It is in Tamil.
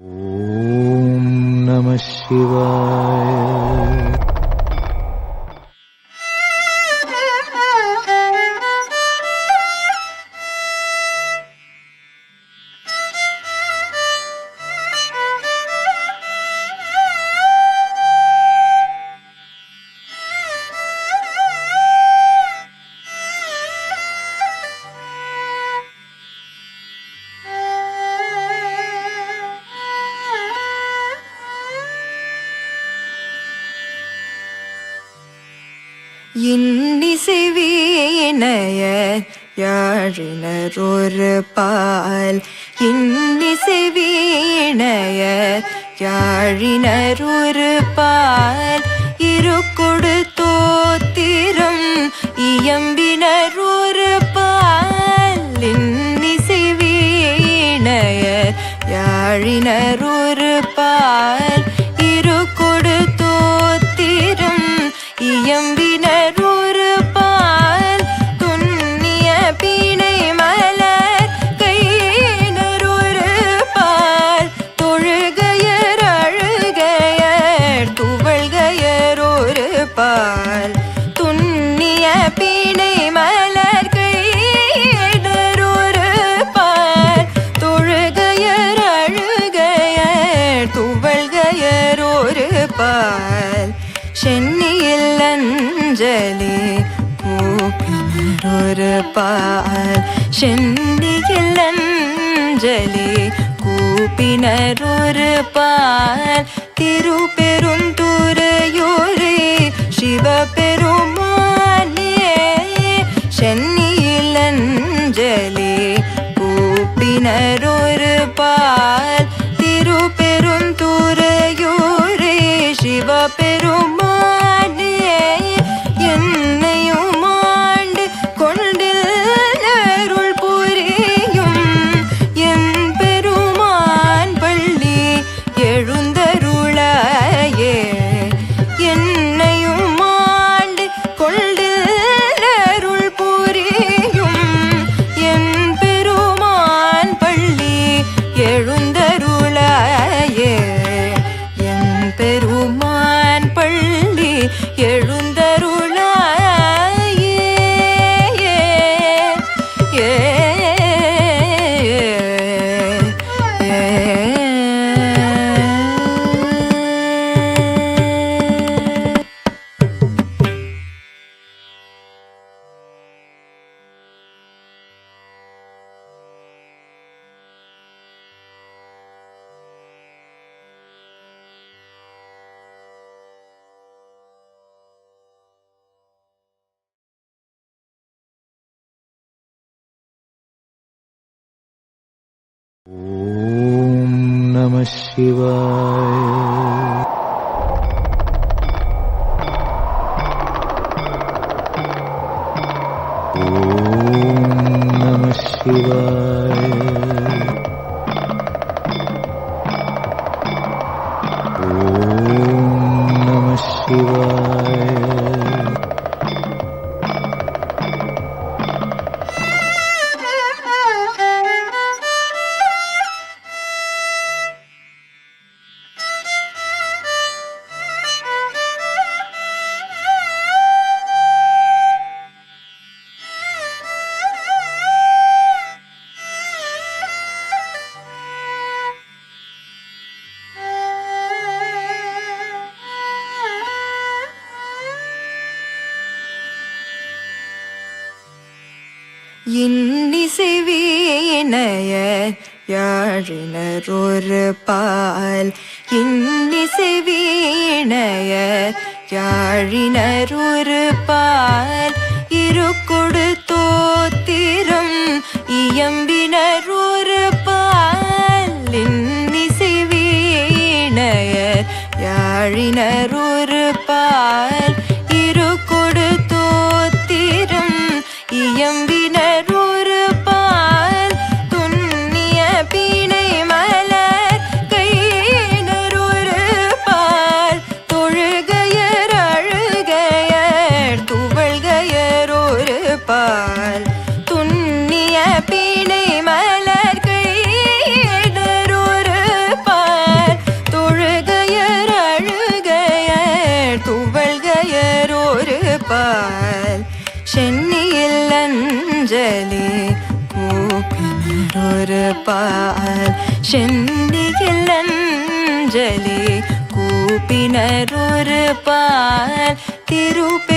ॐ नमः शिवाय இன்னிசைவீனைய யாழினர் ஒரு பால். இன்னிசைவீனைய யாழினர் ஒரு பால். இருக்கொடு தோத்திரம் இயம்பினர் ஒரு பால். இன்னிசைவீனைய யாழினர் ஒரு பால். ஒரு சென்னையில் அஞ்சலி கூப்பினர் ஒரு பால் சென்னையில் அஞ்சலி கூப்பினர் ஒரு பால் திருப்பெரும் शिवाय ॐ नमः शिवाय இன்னிசை யாழினரொரு பால். இன்னிசை யாழினரொரு பால். இருக்கொடு தோத்திரம் இயம்பினரொரு பால். இன்னிசை யாழினரொரு பால். அஞ்சலி கூப்பினர் ஒரு பால். செந்தியில் அஞ்சலி கூப்பினர் ஒரு பால். திருப்ப